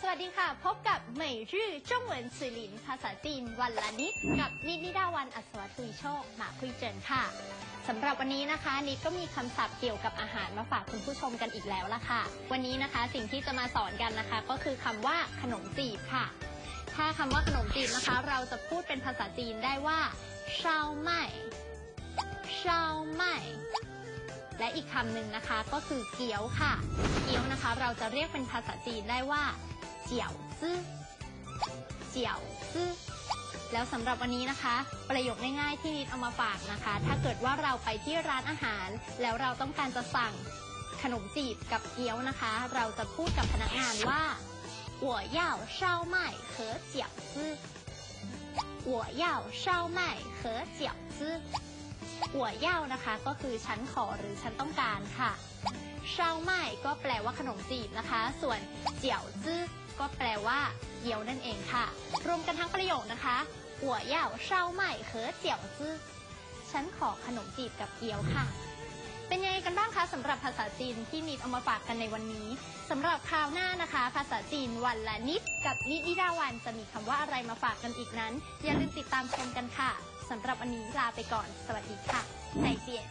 สวัสดีค่ะ พบกับเหมยรื่อจงเหวินซือหลินภาษาจีนวันละนิด กับนิดนิดาวันอัศวทุยโชคหมาคุยเจินค่ะสำหรับวันนี้นะคะนิดก็มีคำศัพท์เกี่ยวกับอาหารมาฝากคุณผู้ชมกันอีกแล้วละค่ะ วันนี้นะคะสิ่งที่จะมาสอนกันนะคะ ก็คือคำว่าขนมจีบค่ะ ถ้าคำว่าขนมจีบนะคะ เราจะพูดเป็นภาษาจีนได้ว่าเชาไม่เชาไม่ และอีกคำหนึ่งนะคะก็คือเกี๊ยวค่ะ เกี๊ยวนะคะ เราจะเรียกเป็นภาษาจีนได้ว่า เจียวซื่อเจียวซื่อแล้วสำหรับวันนี้นะคะ ประโยคง่ายๆที่นิดเอามาฝากนะคะ ถ้าเกิดว่าเราไปที่ร้านอาหาร แล้วเราต้องการจะสั่งขนมจีบกับเกี๊ยวนะคะ เราจะพูดกับพนักงานว่า我要烧麦和饺子我要烧麦和饺子 หัวเย่านะคะ ก็คือฉันขอหรือฉันต้องการค่ะเชาไม่ก็แปลว่าขนมจีบนะคะ ส่วนเจียวจื้อก็แปลว่าเกี๊ยวนั่นเองค่ะ รวมกันทั้งประโยคนะคะหัวเย่าเชาไม่เหอเจียวจื้อฉันขอขนมจีบกับเกี๊ยวค่ะ เป็นยังไงกันบ้างคะสำหรับภาษาจีนที่นิดเอามาฝากกันในวันนี้สำหรับคราวหน้านะคะ ภาษาจีนวันละนิด กับนิดนิดาวันจะมีคำว่าอะไรมาฝากกันอีกนั้น อย่าลืมติดตามชมกันค่ะสำหรับวันนี้ลาไปก่อน สวัสดีค่ะไทเจียน